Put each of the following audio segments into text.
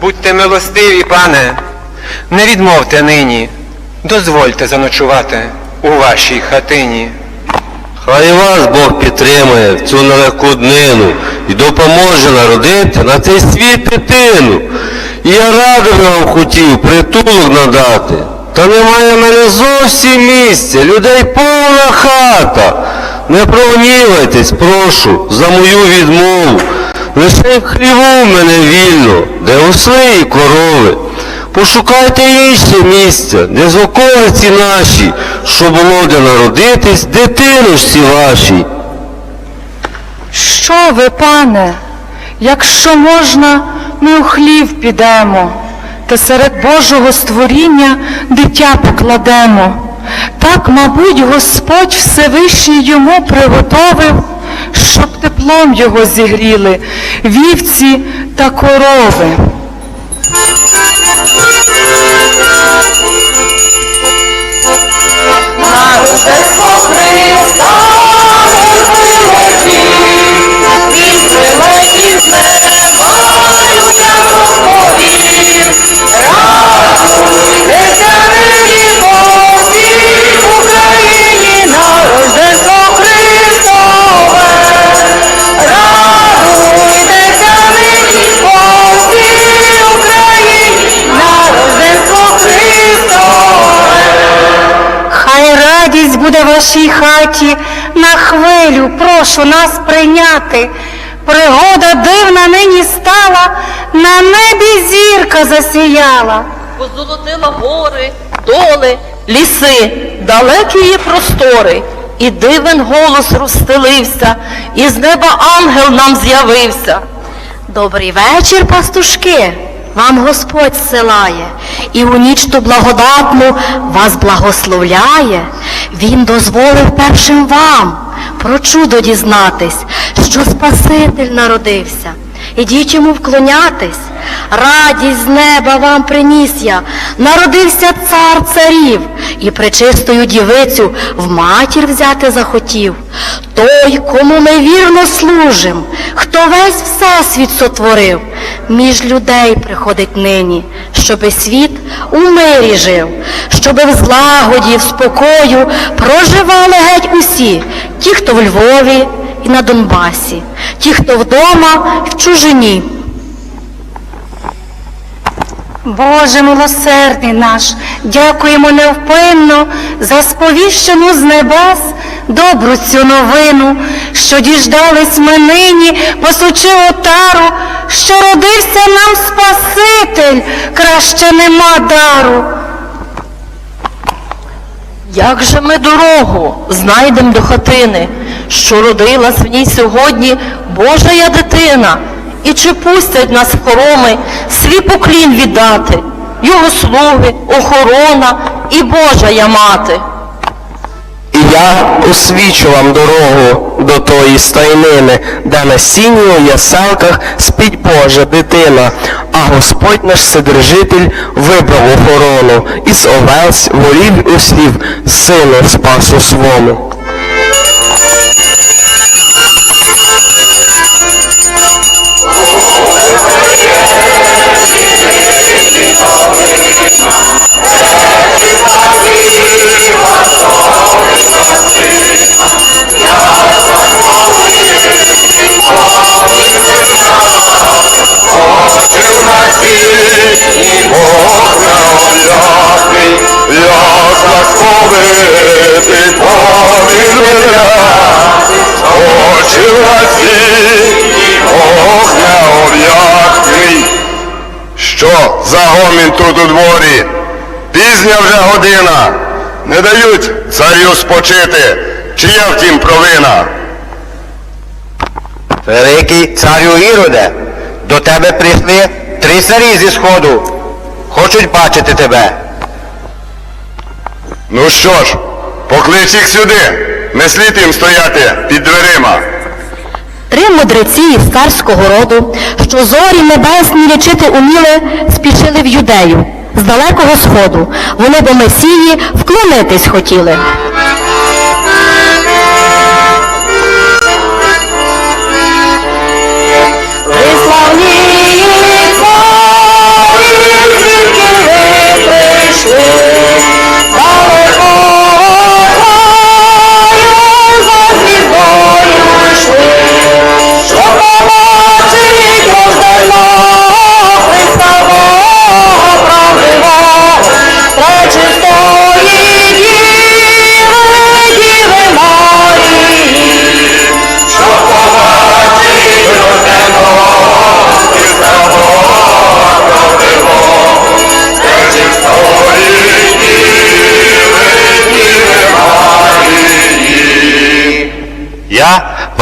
Будьте милостиві, пане, не відмовте нині, дозвольте заночувати у вашій хатині. Хай вас Бог підтримує в цю нелегку днину і допоможе народити на цей світ дитину. І я радо би вам хотів притулок надати. Та немає мене зовсім місця, людей повна хата. Не прогнівайтесь, прошу, за мою відмову. Лише хліву мене вільно, де осли і корови. Пошукайте інше місце, де з околиці наші, що було де народитись дитиночці вашій. Що ви, пане, якщо можна, ми у хлів підемо, та серед Божого створіння дитя покладемо. Так, мабуть, Господь Всевишній йому приготовив, щоб теплом його зігріли вівці та корови. Рождество буде в вашій хаті, на хвилю прошу нас прийняти. Пригода дивна нині стала, на небі зірка засіяла. Позолотила гори, доли, ліси, далекі є простори, і дивен голос розстелився, і з неба ангел нам з'явився. Добрий вечір, пастушки. Вам Господь силає, і у ніч ту благодатну вас благословляє. Він дозволив першим вам про чудо дізнатись, що Спаситель народився. Ідіть йому вклонятись, радість з неба вам приніс я, народився цар царів, і пречистою дівицю в матір взяти захотів. Той, кому ми вірно служим, хто весь всесвіт сотворив, між людей приходить нині, щоби світ у мирі жив, щоби в злагоді, в спокою проживали геть усі, ті, хто в Львові і на Донбасі, ті, хто вдома і в чужині. Боже милосердний наш, дякуємо невпинно за сповіщену з небес добру цю новину, що діждались ми нині, посучи отару, що родився нам Спаситель, краще нема дару. Як же ми дорогу знайдем до хатини, що родилась в ній сьогодні Божая дитина, і чи пустять нас в хороми свій поклін віддати, його слуги, охорона і Божая мати. І я освічу вам дорогу до тої стайнини, де на сіні у яселках спить Божа дитина, а Господь наш Вседержитель вибрав охорону із овець, волів і ослів, сину спасу свому. За гомін тут у дворі? Пізня вже година. Не дають царю спочити. Чия втім провина? Великий царю Іроде, до тебе прийшли три царі зі сходу. Хочуть бачити тебе. Ну що ж, поклич їх сюди. Не слід їм стояти під дверима. Три мудреці із карського роду, що зорі небесні лічити уміли, спішили в юдею з далекого сходу. Вони до Месії вклонитись хотіли. Виславні.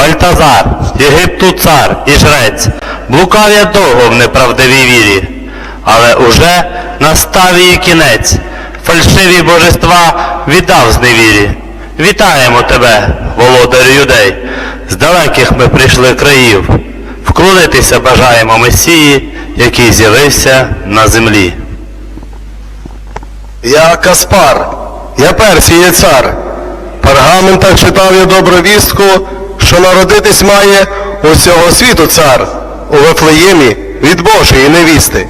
Бальтазар, Єгипту цар і жрець, блукав я довго в неправдивій вірі, але уже настав її кінець, фальшиві божества віддав зневірі. Вітаємо тебе, володарю юдей, з далеких ми прийшли країв, вклонитися бажаємо Месії, який з'явився на землі. Я Каспар, я Персії цар. Пергаментах читав я добру вістку, що народитись має усього світу цар у Вифлеємі від Божої невісти.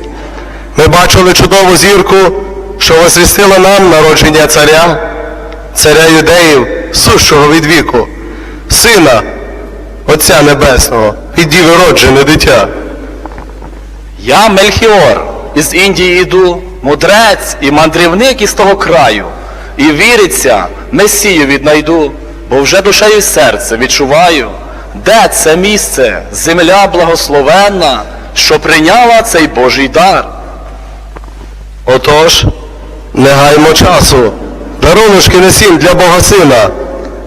Ми бачили чудову зірку, що возвістила нам народження царя, царя юдеїв, сущого від віку, сина Отця Небесного, від діви роджене дитя. Я Мельхіор, із Індії йду, мудрець і мандрівник із того краю. І віриться, Месію віднайду, бо вже душею й серцем відчуваю, де це місце, земля благословенна, що прийняла цей Божий дар. Отож, не гаймо часу, даруночки несім для Бога Сина.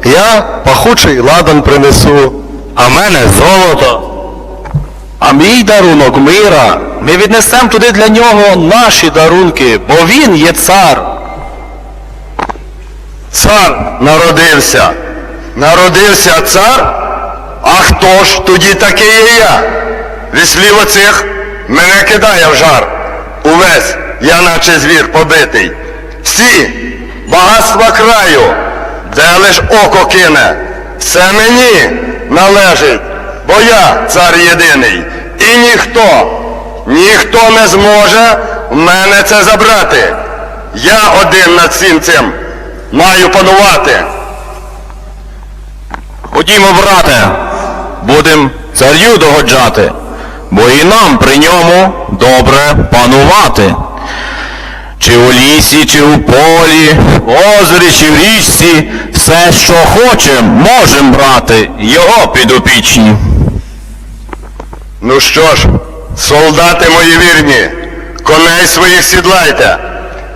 Я пахучий ладан принесу. А мене золото. А мій дарунок мира, ми віднесемо туди для нього наші дарунки, бо він є цар. Цар народився. Народився цар? А хто ж тоді такий є я? Від слів оцих мене кидає в жар. Увесь я наче звір побитий. Всі багатства краю, де лиш око кине, все мені належить, бо я цар єдиний. І ніхто, ніхто не зможе в мене це забрати. Я один над всім цим маю панувати. Ходімо, брате, будем царю догоджати, бо і нам при ньому добре панувати. Чи у лісі, чи у полі, в озері, чи в річці, все, що хочем, можем брати, його підопічні. Ну що ж, солдати мої вірні, коней своїх сідлайте,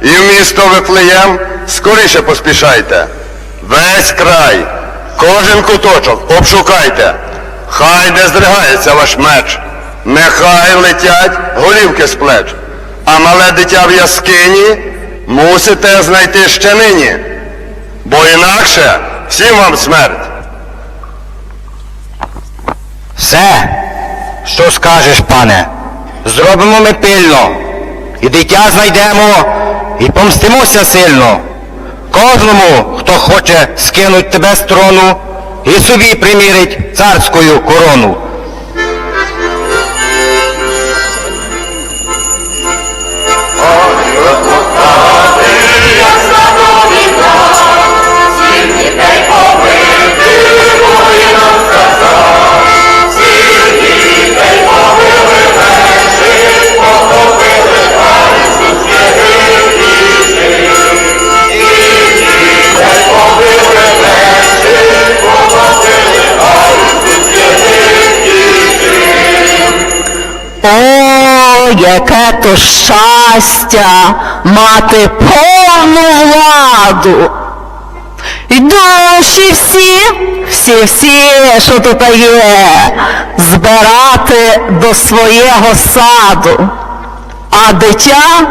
і в місто Вифлеєм скоріше поспішайте. Весь край, кожен куточок обшукайте. Хай не здригається ваш меч, нехай летять голівки з плеч, а мале дитя в яскині мусите знайти ще нині, бо інакше всім вам смерть. Все, що скажеш, пане, зробимо ми пильно, і дитя знайдемо, і помстимося сильно. Кожному, хто хоче скинуть тебе з трону, і собі примірить царську корону. Яке то щастя мати повну владу. І душі всі, всі, всі, що тут є, збирати до свого саду. А дитя,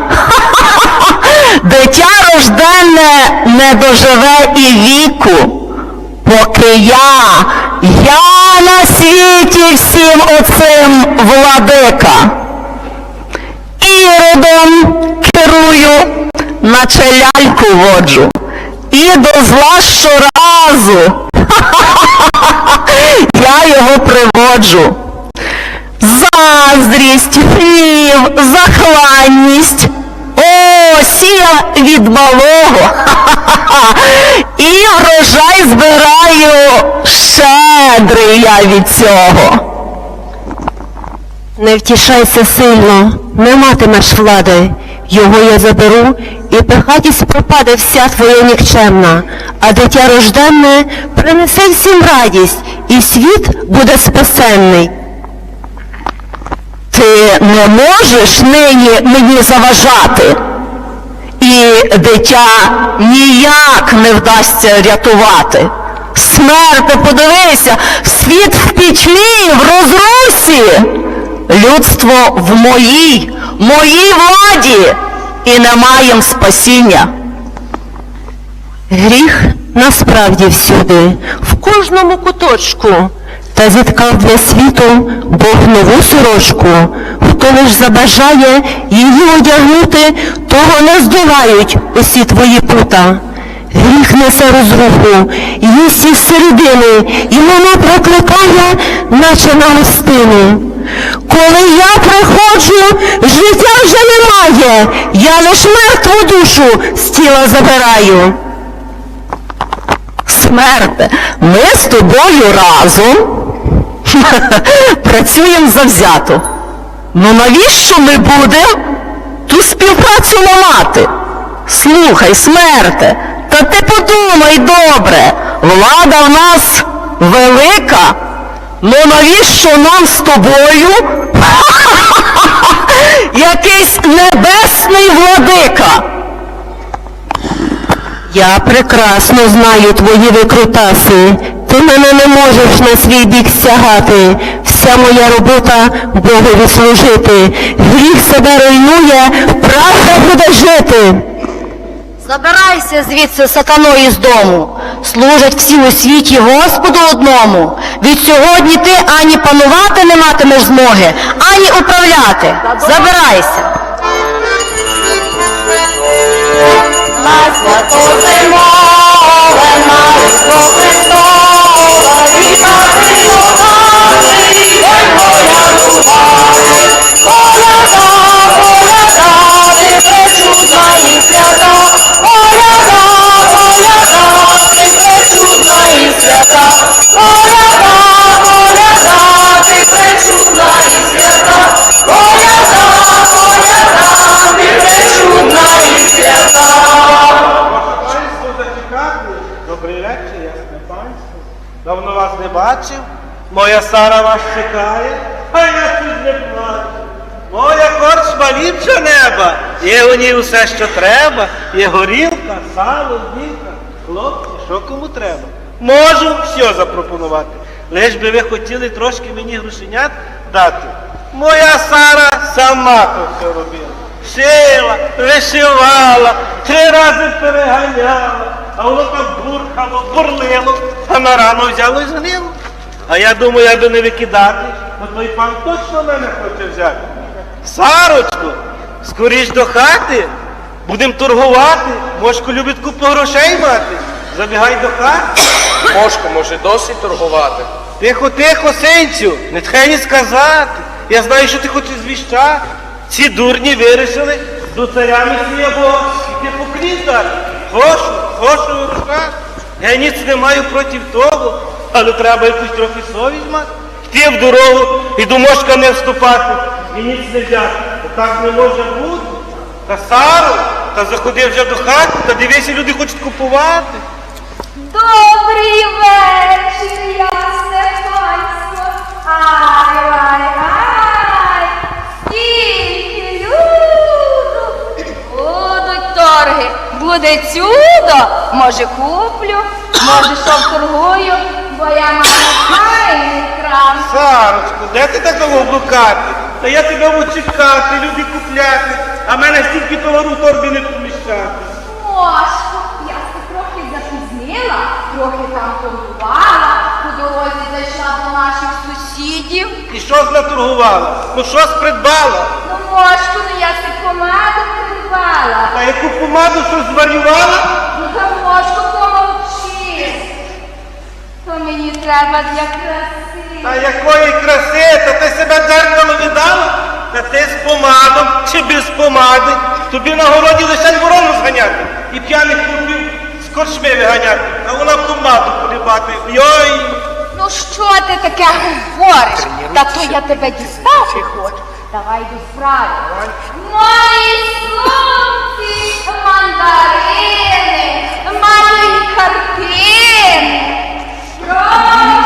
дитя рожденне не доживе і віку, поки я, я на світі всім оцим владика. Іродом керую, наче ляльку воджу, і до зла щоразу я його приводжу. Заздрість, гнів, захланність. О, сія від малого. І врожай збираю щедрий я від цього. Не втішайся сильно, не матимеш влади. Його я заберу, і пихатість пропаде вся твоя нікчемна, а дитя рожденне принесе всім радість, і світ буде спасенний. Ти не можеш нині мені заважати, і дитя ніяк не вдасться рятувати. Смерте, подивися, світ в петлі, в розрусі. Людство в моїй, моїй владі і не маєм спасіння. Гріх насправді всюди, в кожному куточку, та зіткав для світу Бог нову сорочку. Хто лиш забажає її одягнути, того не здолають усі твої пута. Гріх несе розруху, їсть із середини, і вона прокликає, наче на гостину. Коли я приходжу, життя вже немає, я лиш мертву душу з тіла забираю. Смерте, ми з тобою разом працюємо завзято. Ну навіщо ми будемо ту співпрацю ламати? Слухай, смерте, та ти подумай добре, влада в нас велика. Ну навіщо нам з тобою якийсь небесний владика? Я прекрасно знаю твої викрутаси. Ти мене не можеш на свій бік стягати. Вся моя робота Богові служити. Гріх себе руйнує, правда буде жити. Забирайся звідси сатаною з дому. Служать всі у світі Господу одному. Від сьогодні ти ані панувати не матимеш змоги, ані управляти. Забирайся. На свято зимове, на Різдво Христове, Давно бачив. Моя Сара вас чекає, а я тут не плачу. Моя корчма ліпше неба. Є у ній усе, що треба. Є горілка, сало, вінка. Хлопці, що кому треба? Можу все запропонувати. Лиш би ви хотіли трошки мені грошенят дати. Моя Сара сама то все робила. Шила, вишивала, три рази переганяла, а воно там бурхало, бурлило, а на рану взяло і згнило. А я думаю, аби не викидати, то той пан точно мене хоче взяти. Сарочко, скоріш до хати, будемо торгувати. Мошко любить купу грошей мати. Забігай до хати. Мошко, може досить торгувати? Тихо, тихо, синцю, не тхай ні сказати. Я знаю, що ти хочеш звіщати. Ці дурні вирішили до царя Месія Бога іти поклін дати. Хошу, хошу рука. Я ніц не маю проти того, але треба якусь трохи совість мати. Йти в дорогу і до мошка не вступати, і ніц не взяти. Та так не може бути. Та Сару, та заходи вже до хати, та дивися, люди хочуть купувати. Добрий вечір, ясне панство. Ай, ай, ай. Торги, буде чудо. Може куплю, може що вторгую, бо я маю файний крам. Сарочку, де ти так довго блукати? Та я тебе буду чекати, люди купляти, а мене стільки товару в торбі не поміщати. Мошко, я се трохи запізнила, трохи там торгувала, по дорозі зайшла до наших сусідів. І що ж наторгувала? Ну що ж придбала? Ну, Мошко, ну я се помаду придбала. А яку помаду що зварювала? Ну, та Мошко, помовчи. То мені треба для краси. Та якої краси, та ти себе в дзеркало віддала? Та ти з помадом чи без помади? Тобі на городі лише ворону зганяти і п'яних хлопів з корчми виганяти, а вона помаду полібати. Йой! Ну що ти таке говориш? Та то я тебе дістати хочу. Давай до справи. Мої сумці, мандарини, мої картини. Прошу,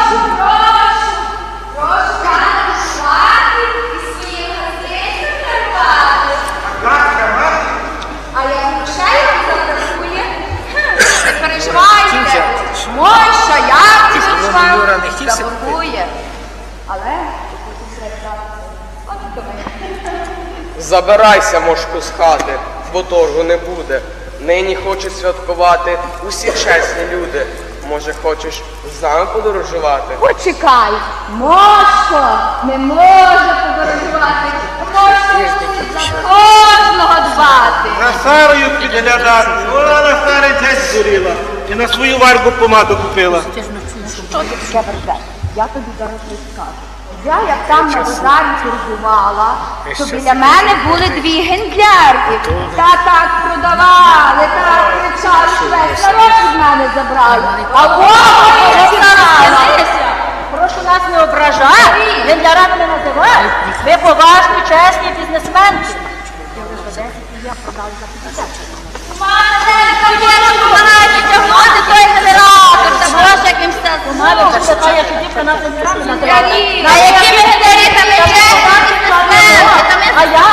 Забирайся, мошку, з хати, бо торгу не буде. Нині хочуть святкувати усі чесні люди. Може, хочеш з нами подорожувати? Почекай, Мошко не може подорожувати. Мошко за кожного дбати. На Сарою підглядати. О, на старий десь згоріла. І на свою варку помаду купила. Що ти таке верзеш? Я тобі зараз розкажу. Я як там на базарі торгувала, то біля мене були дві гендлярки. Та так продавали, так кричали, весь народ від мене забрали. А Бога старалася. Прошу нас не ображати, гендлярак не називають. Ви поважні, чесні бізнесменки. Я продав за 50. Нас. На якими генерітами А я?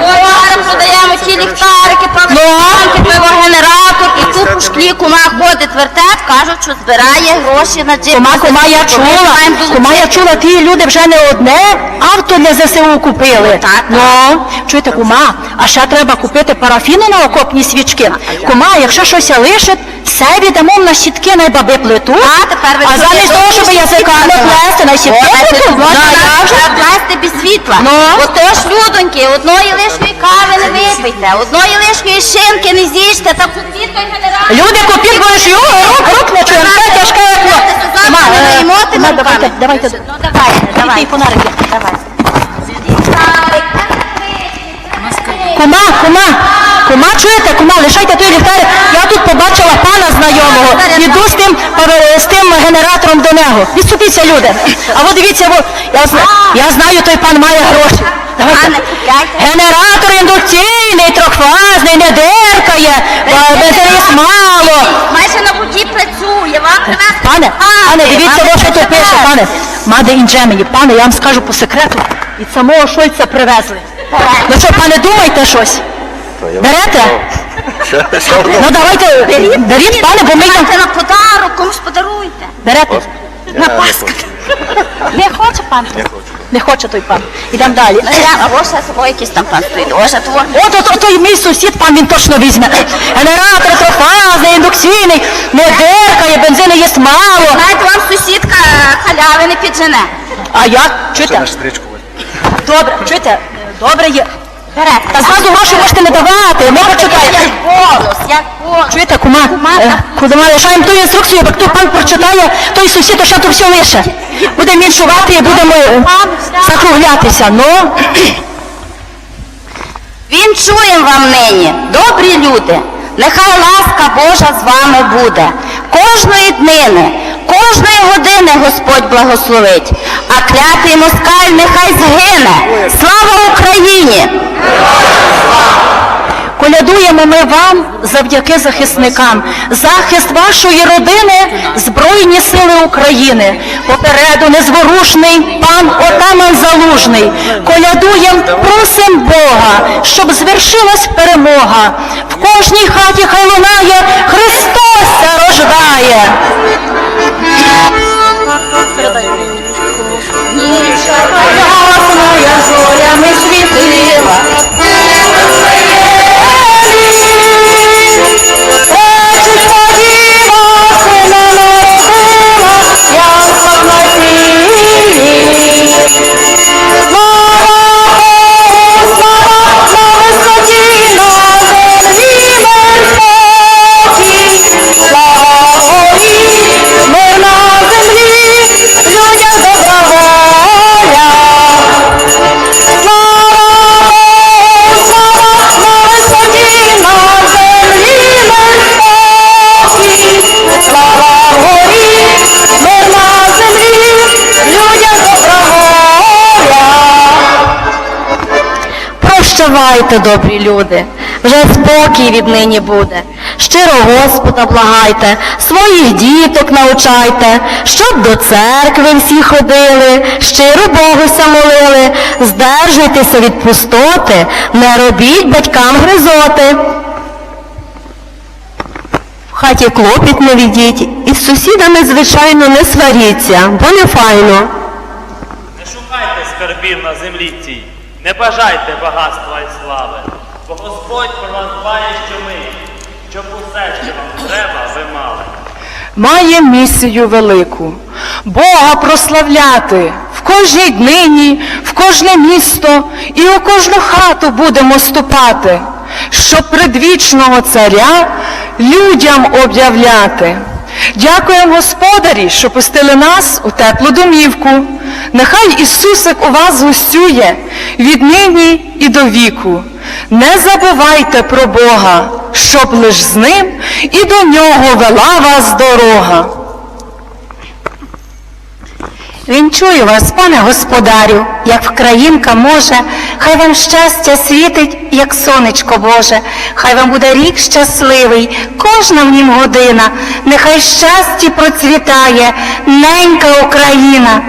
Зараз продаємо ті ліхтарики, пивогенератор і тут у шклі кума ходить вертеп, кажуть, що збирає гроші на джип. Кума, кума, я чула, кума, я чула, ті люди вже не одне авто для ЗСУ купили. Так, Ну, чуєте, кума, а ще треба купити парафіну на окопні свічки. Кума, якщо щось лишить, все віддамо на щітки на баби плиту. А, тепер ви а замість того, щоб язика не плести на щітки плиту, ну, а я вже плести без світла. Ну? Отож, людоньки, одної лишньої кави не випийте, одної лишньої шинки не з'їжте, та купіть той генератор. Люди купіть, будеш його, рук, рук не чуємо, це тяжке як ло. Кума, Завтра не е, наїмо кума, тими давайте, руками. давайте, Ну давайте, Ті давайте. фонарики. Давай. Ліхтарик, Кума, кума, кума, чуєте, кума, лишайте той ліхтарик. Я тут побачила пана знайомого. Іду з тим, з тим генератором до нього. Відступіться, люди. А от дивіться, во, я, зна- я знаю, той пан має гроші. Давайте. Пане, купляйте. Генератор індукційний, трьохфазний, не деркає, е, бензин мало. Майже на воді працює, вам привезти Пане, пане, дивіться, во, що тут пише, пане. Маде інджемені, пане, я вам скажу по секрету. Від самого Шольца привезли. Ну що, пане, думайте щось? Берете? Ну давайте, беріть, пане, бо ми там... Дайте на подарок, комусь подаруйте. Берете? На Пасху. Не хоче пан? Не хоче той пан. Ідемо далі. А ось того якийсь там пан. Ось того. От, от, от той мій сусід, пан він точно візьме. Генератор трофазний, індукційний, не деркає, бензину є мало. Знаєте, вам сусідка халяви не піджене. А як? Чуєте? Добре, чуєте? Добре є. Берете. Та зразу гроші можете не давати, ми почитаємо. Як бонус, як бонус. Чуєте, кума, е, куди ми лишаємо ту інструкцію, як той пан прочитає, той сусід, то ще то все лише. Будемо іншувати і будемо е, закруглятися. Ну, Він чує вам нині, добрі люди. Нехай ласка Божа з вами буде. Кожної днини, кожної години Господь благословить, а клятий москаль нехай згине. Слава Україні! колядуємо ми вам завдяки захисникам. Захист вашої родини, Збройні сили України. Попереду незворушний пан отаман Залужний. Колядуєм, просим Бога, щоб звершилась перемога. В кожній хаті хай лунає Христос ся рождає. Ясная зорями світила, Прощавайте, добрі люди, вже спокій віднині буде. Щиро Господа благайте, своїх діток навчайте, щоб до церкви всі ходили, щиро Богуся молили, здержуйтеся від пустоти, не робіть батькам гризоти. В хаті клопіт не відіть, і з сусідами, звичайно, не сваріться, бо не файно. Не шукайте скарбів на землі цій, Не бажайте багатства і слави, бо Господь про вас дбає щомиті, щоб усе, що вам треба, ви мали. має місію велику Бога прославляти в кожній днині, в кожне місто і у кожну хату будемо ступати, щоб предвічного царя людям об'являти. Дякуємо Господарі, що пустили нас у теплу домівку. Нехай Ісусик у вас гостює віднині і до віку. Не забувайте про Бога, щоб лиш з ним і до нього вела вас дорога. Вінчую вас, пане господарю, як вкраїнка може, хай вам щастя світить, як сонечко Боже, хай вам буде рік щасливий, кожна в нім година, нехай в щасті процвітає ненька Україна.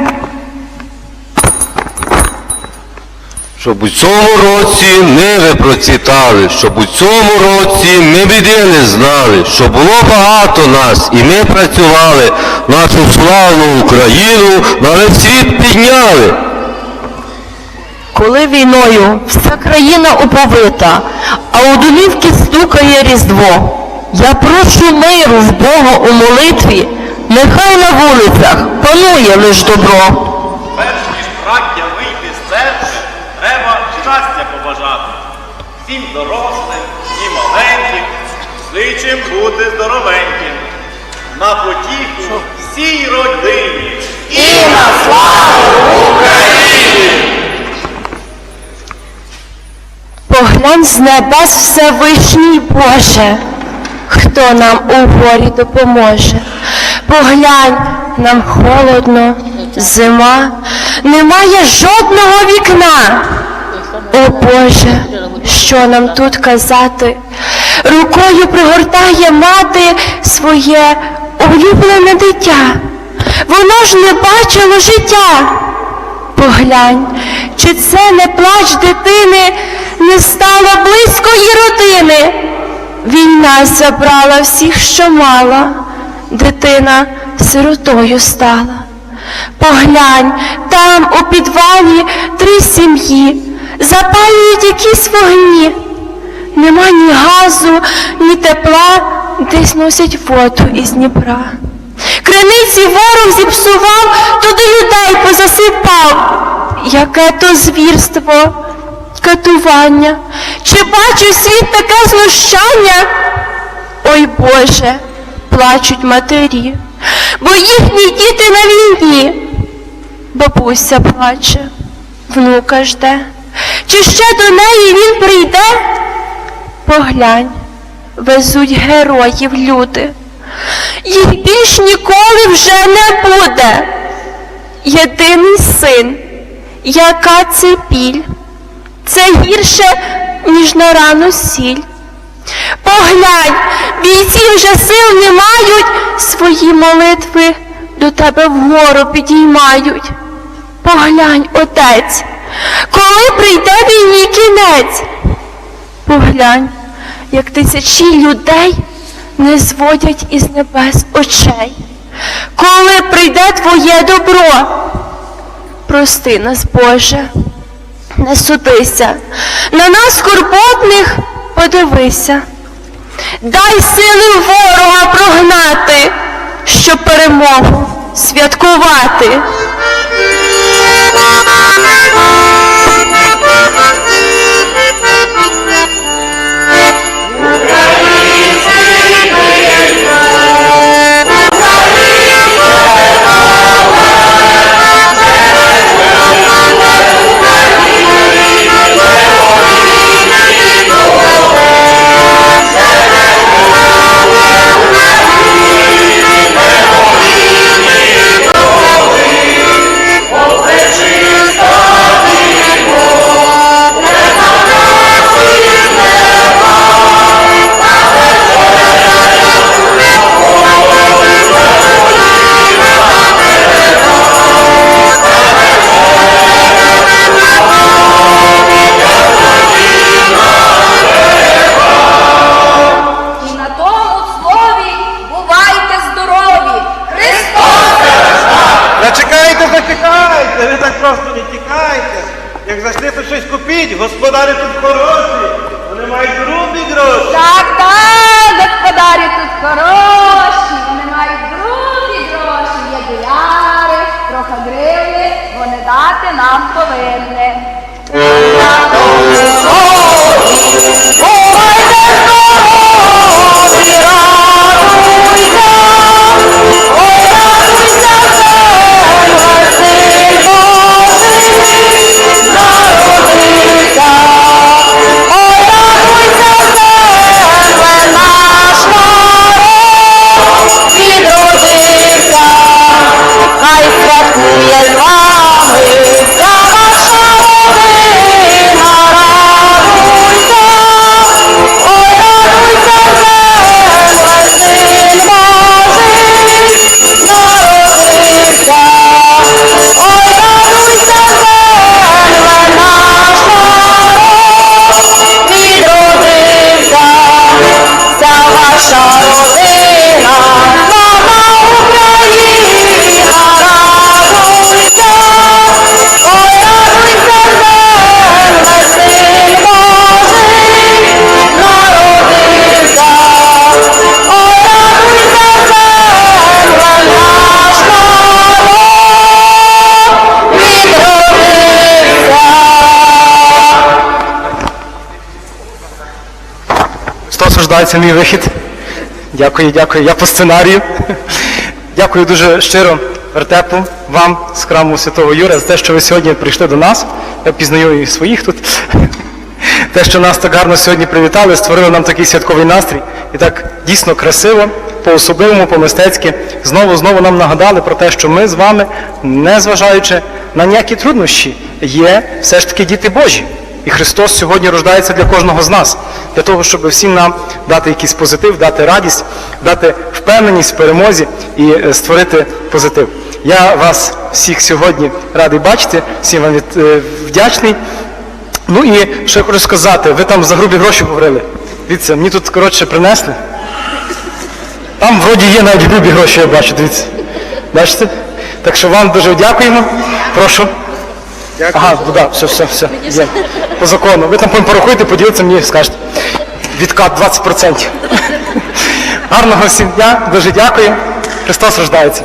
Щоб у цьому році ниви процвітали, щоб у цьому році ми біди не знали, щоб було багато нас, і ми працювали, нашу славну Україну на весь світ підняли. Коли війною вся країна оповита, а у домівки стукає Різдво. Я прошу миру в Бога у молитві, нехай на вулицях панує лиш добро. Перш ніж браття вийти з церкви, щастя побажати. Всім дорослим і маленьким, зичим бути здоровеньким. На потіху всій родині. І на славу Україні! Поглянь з небес Всевишній Боже, хто нам у горі допоможе. Поглянь, нам холодно, зима, немає жодного вікна. Боже, що нам тут казати? Рукою пригортає мати своє улюблене дитя. Воно ж не бачило життя. Поглянь, чи це не плач дитини, не стало близької родини. Війна забрала всіх, що мала, дитина сиротою стала. Поглянь, там у підвалі три сім'ї, запалюють якісь вогні. Нема ні газу, ні тепла, десь носять воду із Дніпра. Криниці ворог зіпсував, туди людей позасипав. Яке то звірство, катування. Чи бачу світ таке знущання? Ой Боже, плачуть матері, бо їхні діти на війні. Бабуся плаче, внука жде. Чи ще до неї він прийде? Поглянь, везуть героїв люди. Їх більш ніколи вже не буде. Єдиний син, яка це біль, це гірше, ніж на рану сіль. Поглянь, бійці вже сил не мають, свої молитви до тебе вгору підіймають. Поглянь, отець, коли прийде війні кінець. Поглянь, як тисячі людей не зводять із небес очей. Коли прийде твоє добро, прости нас, Боже, не судися, на нас скорботних подивися, дай сили ворога прогнати, щоб перемогу святкувати. Oh, my God. Хай святкує Христос рождається мій вихід. Дякую, дякую. Я по сценарію. Дякую дуже щиро вертепу вам з храму Святого Юра за те, що ви сьогодні прийшли до нас. Я пізнаю і своїх тут. Те, що нас так гарно сьогодні привітали, створили нам такий святковий настрій. І так дійсно красиво, по-особливому, по-мистецьки, знову знову нам нагадали про те, що ми з вами, незважаючи на ніякі труднощі, є все ж таки діти Божі. І Христос сьогодні рождається для кожного з нас, для того, щоб всім нам дати якийсь позитив, дати радість, дати впевненість в перемозі і е, створити позитив. Я вас всіх сьогодні радий бачити, всім вам від- е, вдячний. Ну і що я хочу сказати, ви там за грубі гроші говорили. Дивіться, мені тут коротше принесли. Там вроді є навіть грубі гроші, я бачу, дивіться. Бачите? Так що вам дуже дякуємо. Прошу. Ага, ну да, все, все, все. Є. По закону. Ви там порахуєте, порахуйте, поділіться мені, скажете. Відкат 20%. Гарного всім дня, дуже дякую. Христос рождається.